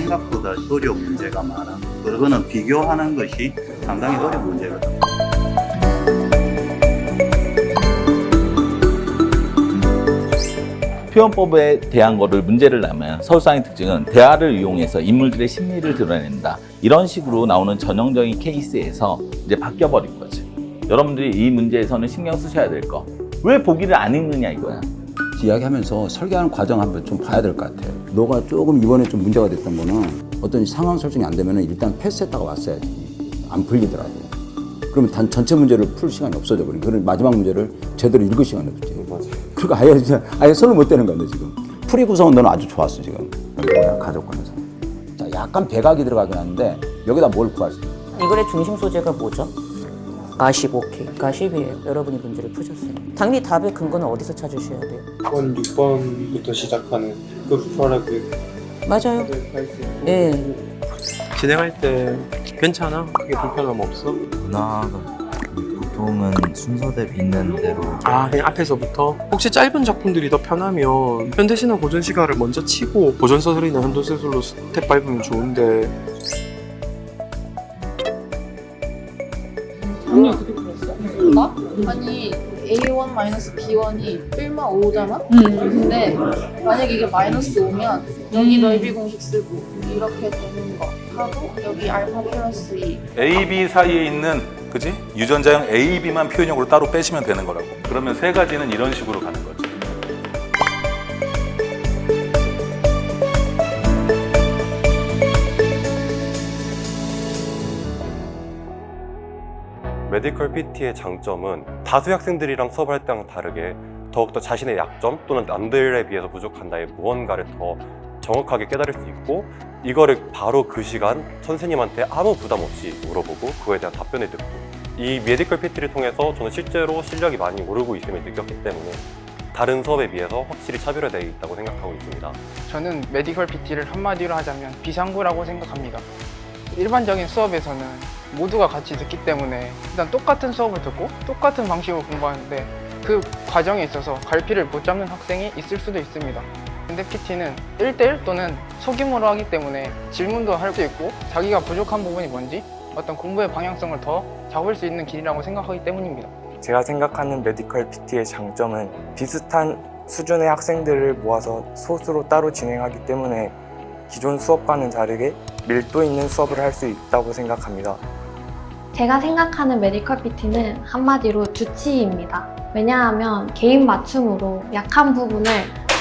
생각보다 어려운 문제가 많아. 그거는 비교하는 것이 상당히 어려운 문제거든. 표현법에 대한 거를 문제를 내면 서술상의 특징은 대화를 이용해서 인물들의 심리를 드러낸다. 이런 식으로 나오는 전형적인 케이스에서 이제 바뀌어버린 거지. 여러분들이 이 문제에서는 신경 쓰셔야 될 거. 왜 보기를 안 읽느냐 이거야. 이야기하면서 설계하는 과정 한번 좀 봐야 될 것 같아요. 너가 조금 이번에 좀 문제가 됐던 거는 어떤 상황 설정이 안 되면 일단 패스했다가 왔어야지. 안 풀리더라고. 그러면 단 전체 문제를 풀 시간이 없어져 버린. 그런 마지막 문제를 제대로 읽을 시간이 없지. 그러니까 아예 진짜 아예 손을 못 대는 건데 지금. 풀이 구성은 너는 아주 좋았어 지금. 뭐야 가족관에서. 자 약간 배각이 들어가긴 하는데 여기다 뭘 구할 수? 있어? 이 글의 중심 소재가 뭐죠? 가십 오케이 가십이에요 여러분이 문제를 푸셨어요. 당연히 답의 근거는 어디서 찾으셔야 돼요? 6번, 6번부터 시작하는 그 프로그램 맞아요. 예 진행할 때 괜찮아? 크게 불편함 없어? 문화가 보통은 순서대로 있는 대로. 아 그냥 앞에서부터? 혹시 짧은 작품들이 더 편하면 현대시나 고전 시가를 먼저 치고 고전 서술이나 현도서술로 스텝 밟으면 좋은데 나? 아니 A1 마이너스 B1이 1마 5잖아? 근데 만약에 이게 마이너스 5면 여기 넓이 공식 쓰고 이렇게 되는 거 하고 여기 알파 플러스 2 A, B 사이에 있는 그지 유전자형 A, B만 표현형으로 따로 빼시면 되는 거라고. 그러면 세 가지는 이런 식으로 가는 거지. 메디컬 PT의 장점은 다수 학생들이랑 수업을 할 때랑 다르게 더욱더 자신의 약점 또는 남들에 비해서 부족한 나의 무언가를 더 정확하게 깨달을 수 있고 이거를 바로 그 시간 선생님한테 아무 부담 없이 물어보고 그거에 대한 답변을 듣고 이 메디컬 PT를 통해서 저는 실제로 실력이 많이 오르고 있음을 느꼈기 때문에 다른 수업에 비해서 확실히 차별화되어 있다고 생각하고 있습니다. 저는 메디컬 PT를 한마디로 하자면 비상구라고 생각합니다. 일반적인 수업에서는 모두가 같이 듣기 때문에 일단 똑같은 수업을 듣고 똑같은 방식으로 공부하는데 그 과정에 있어서 갈피를 못 잡는 학생이 있을 수도 있습니다. 근데 PT는 1대1 또는 소규모로 하기 때문에 질문도 할 수 있고 자기가 부족한 부분이 뭔지 어떤 공부의 방향성을 더 잡을 수 있는 길이라고 생각하기 때문입니다. 제가 생각하는 메디컬 PT의 장점은 비슷한 수준의 학생들을 모아서 소수로 따로 진행하기 때문에 기존 수업과는 다르게 밀도 있는 수업을 할 수 있다고 생각합니다. 제가 생각하는 메디컬 PT는 한마디로 주치의입니다. 왜냐하면 개인 맞춤으로 약한 부분을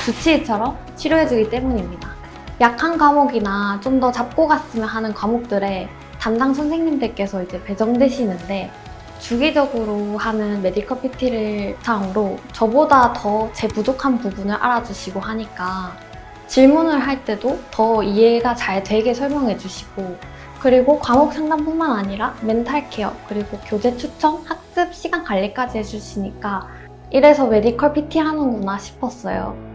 주치의처럼 치료해주기 때문입니다. 약한 과목이나 좀 더 잡고 갔으면 하는 과목들에 담당 선생님들께서 이제 배정되시는데 주기적으로 하는 메디컬 PT를 상으로 저보다 더 제 부족한 부분을 알아주시고 하니까 질문을 할 때도 더 이해가 잘 되게 설명해 주시고 그리고 과목 상담뿐만 아니라 멘탈 케어 그리고 교재 추천, 학습 시간 관리까지 해주시니까 이래서 메디컬 PT 하는구나 싶었어요.